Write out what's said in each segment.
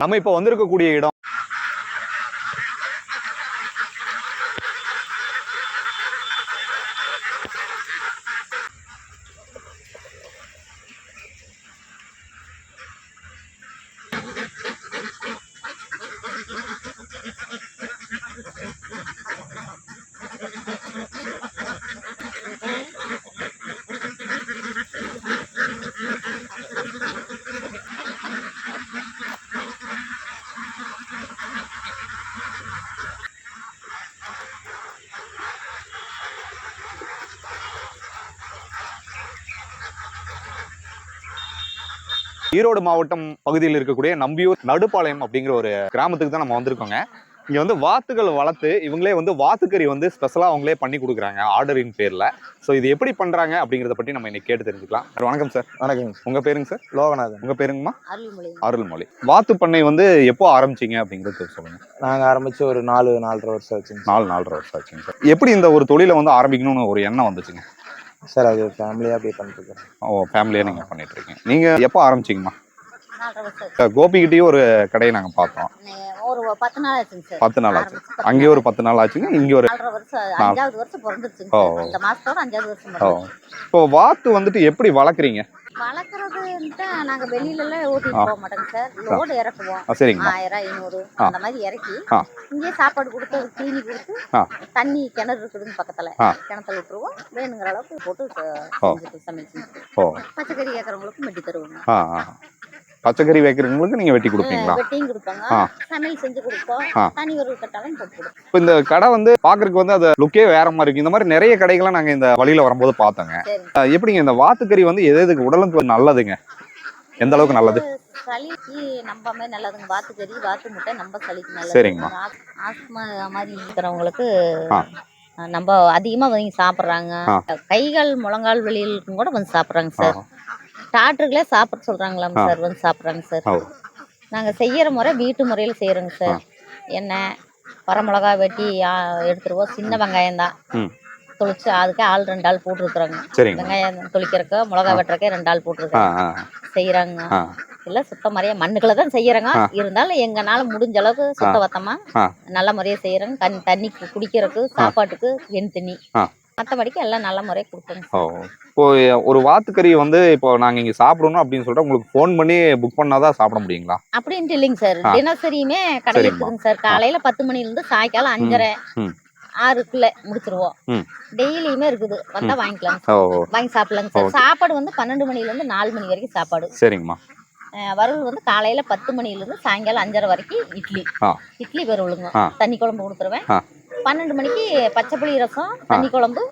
நம்ம இப்போ வந்திருக்கக்கூடிய இடம் ஈரோடு மாவட்டம் பகுதியில் இருக்கக்கூடிய நம்பியூர் நடுப்பாளையம் அப்படிங்கிற ஒரு கிராமத்துக்கு தான் நம்ம வந்திருக்கோங்க. இங்க வந்து வாத்துகள் வளர்த்து இவங்களே வந்து வாத்துக்கறி வந்து ஸ்பெஷலாக அவங்களே பண்ணி கொடுக்குறாங்க ஆர்டரின் பேர்ல. ஸோ இது எப்படி பண்றாங்க அப்படிங்கிறத பற்றி நம்ம இன்னைக்கு கேட்டு தெரிஞ்சுக்கலாம். வணக்கம் சார். வணக்கம் உங்க பேருங்க சார்? லோகநாதன். உங்க பேருங்கம்மா? அருள்மொழி. அருள்மொழி. வாத்து பண்ணை வந்து எப்போ ஆரம்பிச்சீங்க அப்படிங்கிறது சொல்லுங்க. நாங்க ஆரம்பிச்சு ஒரு நாலு நாலரை வருஷம் ஆச்சுங்க நாலு நாலரை வருஷம் ஆச்சுங்க சார். எப்படி இந்த ஒரு தொழிலை வந்து ஆரம்பிக்கணும்னு ஒரு எண்ணம் வந்துச்சுங்க? சார் அது ஃபேமிலியா அப்படியே பண்ணிட்டு இருக்கோம் ஓ ஃபேமிலியாக நீங்கள் பண்ணிட்டு இருக்கீங்க. நீங்க எப்போ ஆரம்பிச்சீங்கம்மா? நாலரை வருஷம் சார், கோபிகிட்டயும் ஒரு கடையை நாங்கள் பார்த்தோம். ஒரு பத்து நாள் ஆச்சுங்க சார். பத்து நாள் ஆச்சு. அங்கேயே ஒரு பத்து நாள் ஆச்சுங்க இங்கே ஒரு அஞ்சாவது வருஷம் பிறந்துருச்சுங்க ஓ. இந்த மாசத்தோட அஞ்சாவது வருஷம் ஓ. இப்போ வாத்து வந்துட்டு எப்படி வளர்க்குறீங்க? வளர்க்குறதுன்ட்டு நாங்க வெளியில எல்லாம் ஓட்டிட்டு. போக மாட்டோங்க சார் லோடு இறக்குவோம் ஆ சரிங்கம்மா ஆயிரம் ஐநூறு. அந்த மாதிரி இறக்கி. இங்கேயே சாப்பாடு கொடுத்து தீனி கொடுத்து. தண்ணி கிணறு இருக்குதுங்க பக்கத்துல. கிணத்துல விட்டுருவோம் வேணுங்கிற அளவுக்கு போட்டு ச- ஓ. செஞ்சுட்டு சமையல் செஞ்சுட்டு ஓ பச்சைக்கறி கேட்கறவங்களுக்கு வெட்டி தருவோங்க பச்சைக்கறி வைக்கிறவங்களுக்கு நீங்கள் வெட்டி கொடுப்பீங்களா? ஆ. சமையல் செஞ்சு கொடுப்போம். ஆ. தனி ஒரு கட்டாலும் போட்டு கொடுப்போம். இப்போ இந்த கடை வந்து பார்க்கறதுக்கு வந்து அது லுக்கே வேற மாதிரி இருக்கு. இந்த மாதிரி நிறைய கடைகளை நாங்கள் இந்த வழியில வரும்போது பார்த்தோங்க. அஹ் எப்படிங்க இந்த வாத்துக்கறி வந்து எது எதுக்கு உடலுக்கு நல்லதுங்க? எந்த அளவுக்கு நல்லது? சளிக்கு நம்பமே நல்லதுங்க. வாத்து கறி வாத்து முட்டை நம்ம சளிக்கு நல்லது. சரிங்கம்மா. ஆஸ்- ஆஸ்துமா மாதிரி இருக்கிறவங்களுக்கு ஆ. அஹ், நம்ம அதிகமா வாங்கி சாப்பிட்றாங்க. ஆ. கைகால் முழங்கால் வெளியிலும் கூட வந்து சாப்பிட்றாங்க சார். டாக்டருங்களே சாப்பிட சொல்றாங்களாம். சார் வந்து சாப்பிட்றாங்க சார். ஓ நாங்க செய்யற முறை வீட்டு முறையில் செய்யறோங்க சார். எண்ணெய் வரமிளகா வெட்டி எடுத்துருவோம். சின்ன வெங்காயம் தான். தொளிச்சு அதுக்கே ஆள் ரெண்டு ஆள் போட்டுருக்குறாங்க. வெங்காயம் தொளிக்கிறக்க மிளகா வெட்டுறக்கே ரெண்டு ஆள் போட்டுருக்காங்க செய்யறாங்க. எல்லாம் சுத்த முறையா மண்ணுக்குள்ள தான் செய்யறோங்க. இருந்தாலும் எங்கனால முடிஞ்ச அளவுக்கு சுத்த வத்தமா. நல்ல முறையா செய்யறோங்க தண்ணி குடிக்கிறதுக்கு சாப்பாட்டுக்கு வெண் தண்ணி. மற்றபடிக்கு எல்லாம் நல்ல முறையா கொடுப்போங்க ஓ இப்போ ஒரு வாத்துக்கறி வந்து இப்போ நாங்க இங்க சாப்பிடணும் அப்படின்னு சொல்லிட்டு உங்களுக்கு ஃபோன் பண்ணி புக் பண்ணாதான் சாப்பிட முடியுங்களா? அப்படின்ட்டு இல்லைங்க சார். ஆ. தினசரியுமே கடை சரிம்மா. இருக்குதுங்க சார். காலையில பத்து மணில இருந்து சாயங்காலம் அஞ்சரை ம். ஆறுக்குள்ள முடிச்சிருவோம். ம். டெய்லியுமே இருக்குது. வந்தா வாங்கிக்கலாம் ஓ வாங்கி சாப்பிடலாங்க சார். சாப்பாடு வந்து பன்னெண்டு மணில இருந்து நாலு மணி வரைக்கும் சாப்பாடு. சரிங்கம்மா. அஹ் வறுவல் வந்து காலையில பத்து மணில இருந்து சாயங்காலம் அஞ்சரை வரைக்கும் இட்லி. ஆ. இட்லி வறுவலுங்க. ஆ. தண்ணி குழம்பு கொடுத்துருவேன். ஆ. பன்னெண்டு மணிக்கு பச்சை புளி ரசம் தண்ணி குழம்பு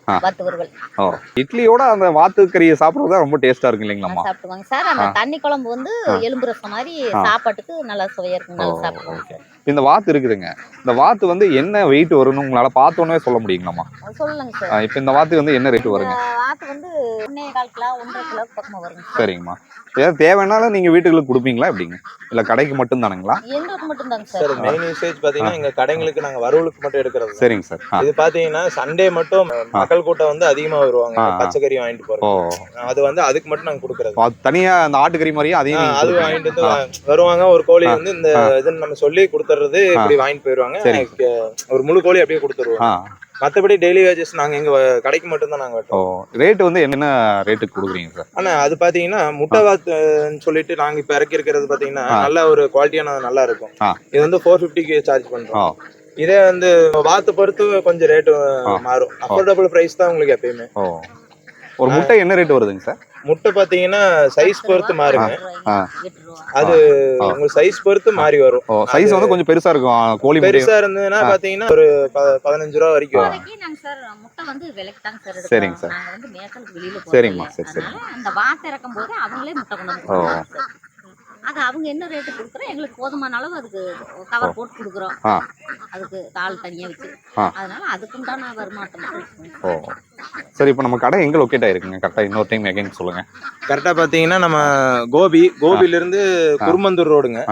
வறுவல் ஓ இட்லியோட அந்த வாத்துக்கறியை சாப்பிடுறது தான் ரொம்ப டேஸ்டா இருக்கு இல்லைங்களாம்மா சாப்பிடுவாங்க சார் அந்த. தண்ணி குழம்பு வந்து. எலும்பு ரசம் மாதிரி. சாப்பாட்டுக்கு நல்லா சுவையா இருக்கும். நல்லா சாப்பிடுவாங்க ஓகே. இந்த வாத்து இருக்குதுங்க. இந்த வாத்து வந்து என்ன வெயிட் வரும்னு உங்களால பார்த்தோன்னே சொல்ல முடியுங்களாம்மா சொல்லுங்க சார். இப்போ இந்த வாத்து வந்து என்ன ரேட் வருங்க? வாத்து வந்து ஒன்னே கால் கிலோ ஒன்றரை கிலோ பக்கமா வருங்க சார். சரிங்கம்மா. ஏதாவது தேவைன்னாலும் நீங்க வீட்டுக்கு கொடுப்பீங்களா எப்படிங்க? இல்ல கடைக்கு மட்டும் தானுங்களா எங்களுக்கு மட்டும்தாங்க சார். சார் மெயின் யூசேஜ் பாத்தீங்கன்னா எங்க கடைங்களுக்கு நாங்க வரவுளுக்கு மட்டும் எடுக்கிறது. சரிங்க சார். இது பாத்தீங்கன்னா சண்டே மட்டும் மக்கள் கூட்டம் வந்து அதிகமா வருவாங்க. பச்சைக்கறி வாங்கிட்டு போறோம் அது வந்து அதுக்கு மட்டும் நாங்க கொடுக்கறது. தனியா அந்த ஆட்டுக்கறி மாதிரியே அதையும் அது. வாங்கிட்டு வந்து வருவாங்க. ஒரு கோழி. வந்து இந்த. இதுன்னு நம்ம சொல்லி கொடுத்துறது இப்படி வாங்கிட்டு போயிருவாங்க. ஒரு முழு கோழி அப்படியே கொடுத்துருவோம். ஆ. மத்தபடி டெய்லி வேஜஸ் நாங்க எங்க வ- கடைக்கு மட்டும் தான் நாங்க ஓ. வெட்டுறோம் ரேட் வந்து என்ன ரேட்டுக்கு கொடுக்குறீங்க சார்? ஆனா அது பாத்தீங்கன்னா முட்டை வாத்துன்னு சொல்லிட்டு நாங்க இப்ப இறக்கி இருக்கிறது பாத்தீங்கன்னா ஆ. நல்ல ஒரு குவாலிட்டியான நல்லா இருக்கும். இது வந்து ஃபோர் ஃபிஃப்டிக்கு சார்ஜ் ஓ பண்றோம். இதே வந்து வாத்து பொறுத்து கொஞ்சம் ரேட்டு. மாறும் அஃபோர்டபுள் பிரைஸ் தான் உங்களுக்கு எப்பயுமே ஒரு முட்டை என்ன ரேட் வருதுங்க சார் முட்டை பாத்தீங்கன்னா சைஸ் பொறுத்து மாறுங்க அது. உங்க சைஸ் பொறுத்து மாறி வரும் சைஸ் வந்து கொஞ்சம் பெருசா இருக்கும் கோழி முட்டை பெருசா இருந்ததுன்னா. பாத்தீங்கன்னா ஒரு ப- பதினஞ்சு ரூபா வரைக்கும் சார் முட்டை வந்து விலைக்கு தாங்க சார் எடுக்கிறோம். சரிங்க சார். நாங்க வந்து மேய்ச்சலுக்கு வெளியில சரிங்கம்மா. சரி, சரி. அந்த வாத்து இறக்கும் போது அவங்களே முட்டை கொண்டு. அது அவங்க என்ன ரேட்டு கொடுக்குறோம் எங்களுக்கு போதுமான அளவு அதுக்கு கவர் போட்டு கொடுக்குறோம். அதுக்கு தாள் தனியா வச்சு. அதனால அதுக்குண்டான வருமானம் மட்டும் ஓ. சரி இப்போ நம்ம கடை எங்க லொக்கேட் ஆயிருக்குங்க? கரெக்டா இன்னொரு டைம் எகைன் சொல்லுங்க. கரெக்டா பாத்தீங்கன்னா நம்ம கோபி கோபில இருந்து குருமந்தூர் ரோடுங்க.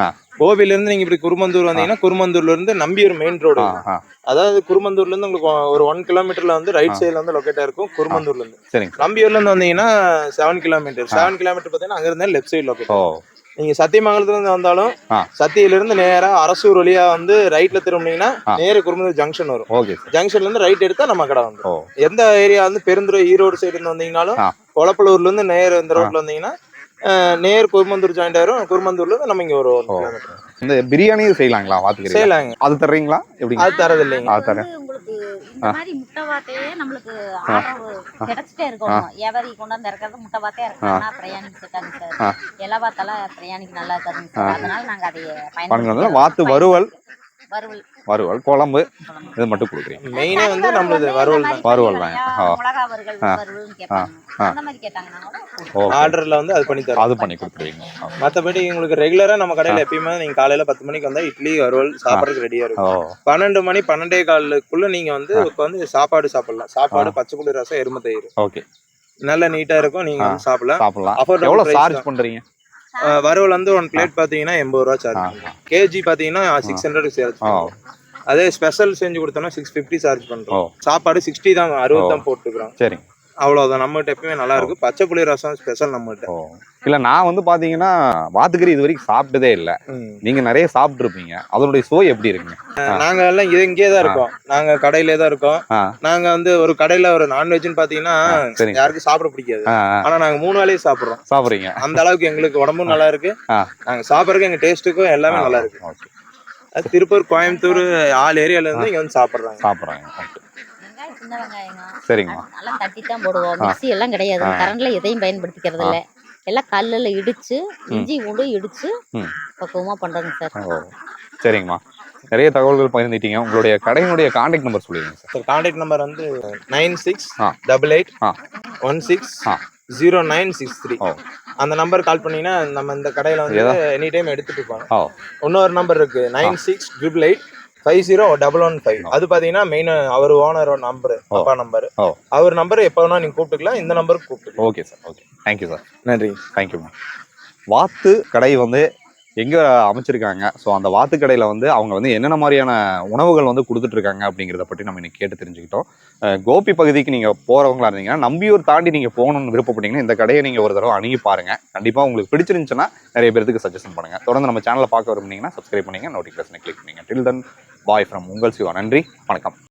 கோபில இருந்து நீங்க இப்படி குருமந்தூர் வந்தீங்கன்னா குருமந்தூர்ல இருந்து நம்பியூர் மெயின் ரோடு அதாவது குருமந்தூர்ல இருந்து உங்களுக்கு ஒரு ஒன் கிலோமீட்டர்ல வந்து ரைட் சைடுல வந்து லொக்கேட் இருக்கும் குருமந்தூர்ல இருந்து நம்பியூர்ல இருந்து வந்தீங்கன்னா செவன் கிலோமீட்டர் செவன் கிலோமீட்டர் பாத்தீங்கன்னா அங்க இருந்தா லெஃப்ட் சைடு லொக்கேட் நீங்க சத்தியமங்கலத்துல இருந்து வந்தாலும். சத்தியில இருந்து நேரா அரசூர் வழியா வந்து ரைட்ல திரும்பினீங்கன்னா. நேரு குருமந்தூர் ஜங்ஷன் வரும் ஜங்ஷன்ல இருந்து ரைட் எடுத்தா நம்ம கடை வந்து எந்த ஏரியா வந்து பெருந்துறை ஈரோடு சைடு இருந்து வந்தீங்கனாலும் ஆ. கொளப்பலூர்ல இருந்து நேர் இந்த ரோட்ல வந்தீங்கன்னா நேர் குருமந்தூர் ஜாயிண்ட் ஆயிரும். குருமந்தூர்ல இருந்து நம்ம இங்க ஒரு. இந்த பிரியாணியும் செய்யலாங்களா? வாத்துக்கறி செய்யலாங்க. அது தர்றீங்களா? எப்படிங்க? அது தரது இல்லைங்க அது தரேன் இந்த மாதிரி முட்டை வாத்தையே நம்மளுக்கு கிடைச்சிட்டே இருக்கணும் வியாபாரி கொண்டாந்து இறக்கிறது முட்டை வாத்தே இறக்குறாங்கன்னா பிரயாணிக்கு செட்டாங்க. சார். இலை வாத்தெல்லாம் பிரயாணிக்கு நல்லா இருக்காதுங்க சார். அதனால நாங்க அதை பயன்படுத்தி வாத்து வறுவல் வறுவல். குழம்பு இது மட்டும் கொடுக்குறீங்க. மெயினே வந்து நம்மளது வறுவல் தான். வறுவல் தான். ஆர்டர்ல வந்து அது பண்ணி தரோம் அது பண்ணி கொடுத்துருவீங்க மத்தபடி உங்களுக்கு ரெகுலரா நம்ம கடையில எப்பயுமே நீங்க காலையில பத்து மணிக்கு வந்தா இட்லி வறுவல் சாப்பிடறதுக்கு ரெடியா ஓ. இருக்கும். பன்னெண்டு மணி பன்னெண்டே காலுக்குள்ள நீங்க வந்து உட்காந்து சாப்பாடு சாப்பிடலாம். சாப்பாடு பச்சை புளி ரசம் எருமை தயிர். ஓகே. நல்ல நீட்டா இருக்கும். நீங்க வந்து சாப்பிடலாம். சாப்பிடலாம். Price சார்ஜ் தான். வறுவல் வந்து ஒன் பிளேட் பாத்தீங்கன்னா எண்பது ரூபா. சார்ஜ் கேஜி பாத்தீங்கன்னா சிக்ஸ் ஹண்ட்ரட் சார்ஜ் அதே ஸ்பெஷல் செஞ்சு கொடுத்தோம்னா சிக்ஸ் ஃபிஃப்டி சார்ஜ் பண்றோம். சாப்பாடு சிக்ஸ்டி தான் அறுபது தான் போட்டுக்கிறோம். சரிங்க அவ்வளவுதான். நம்மகிட்ட எப்பயுமே நல்லா இருக்கு. பச்சை புளி ரசம் ஸ்பெஷல் நம்மகிட்ட. இல்ல நான் வந்து பாத்தீங்கன்னா வாத்துக்கறி இது வரைக்கும் சாப்பிட்டதே இல்ல. ம். நீங்க நிறைய சாப்பிட்டுருப்பீங்க. அதனுடைய சுவை எப்படி இருக்குங்க? நாங்க எல்லாம் இது இங்கே தான் இருக்கோம். நாங்க கடையிலே தான் இருக்கோம். ஆ. நாங்க வந்து ஒரு கடையில ஒரு நான்வெஜ்னு பாத்தீங்கன்னா சரிங்க. யாருக்கும் சாப்பிட பிடிக்காது. ஆ ஆ, ஆனா நாங்க மூணு வேளையும் சாப்பிடுறோம். சாப்பிடுறீங்க. அந்த அளவுக்கு எங்களுக்கு உடம்பும் நல்லா இருக்கு. ஆ. நாங்க சாப்பிடறதுக்கு எங்க டேஸ்ட்டுக்கும் எல்லாமே நல்லா இருக்கு. திருப்பூர் கோயம்புத்தூர் ஆல் ஏரியால இருந்து இங்க வந்து சாப்பிடுறாங்க. சாப்பிடுறாங்க சின்ன வெங்காயங்க சரிங்கம்மா. நல்லா தட்டி தான் போடுவோம் மிக்ஸி எல்லாம் கிடையாது. கரண்ட்ல எதையும் பயன்படுத்திக்கிறது இல்ல. எல்லாம் கல்லுல இடிச்சு இஞ்சி பூண்டு இடிச்சு. பக்குவமா பண்றோங்க சார். சரிங்கம்மா. நிறைய தகவல்கள் பகிர்ந்துட்டீங்க. உங்களுடைய கடையினுடைய கான்டாக்ட் நம்பர் சொல்லிடுங்க சார். சார் கான்டாக்ட் நம்பர் வந்து nine six. Double eight. One six. Zero nine six three அந்த நம்பர் கால் பண்ணீங்கன்னா நம்ம இந்த கடையில வந்து எனி டைம் எடுத்துட்டு ஓ. இன்னொரு நம்பர் இருக்கு. Nine six triple eight five zero double one five அது பாத்தீங்கன்னா மெயின் அவர் ஓனரோட நம்பர் அப்பா நம்பர் அவர் நம்பர் எப்போ வேணா நீங்க கூப்பிட்டுக்கலாம். இந்த நம்பருக்கு கூப்பிட்டுக்கலாம். Okay sir okay thank you sir நன்றி. தேங்க்யூ வாத்து கடை வந்து எங்கே அமைச்சிருக்காங்க? ஸோ அந்த வாத்து கடையில் வந்து அவங்க வந்து என்னென்ன மாதிரியான உணவுகள் வந்து கொடுத்துட்டு இருக்காங்க அப்படிங்கிறத பற்றி நம்ம இன்னைக்கு கேட்டு தெரிஞ்சுக்கிட்டோம். கோபி பகுதிக்கு நீங்கள் போகிறவங்களா இருந்தீங்கன்னா நம்பியூர் தாண்டி நீங்கள் போகணும்னு விருப்பப்பட்டீங்கன்னா இந்த கடையை நீங்கள் ஒரு தடவை அணுகி பாருங்க. கண்டிப்பாக உங்களுக்கு பிடிச்சிருந்துச்சுன்னா நிறைய பேருக்கு சஜஷன் பண்ணுங்க. தொடர்ந்து நம்ம சேனலை பார்க்க விரும்புனீங்கன்னா சப்ஸ்கிரைப் பண்ணுங்க நோட்டிஃபிகேஷனை கிளிக் பண்ணுங்க. டில் தன் பாய் ஃப்ரம் உங்கள் சிவா. நன்றி வணக்கம்.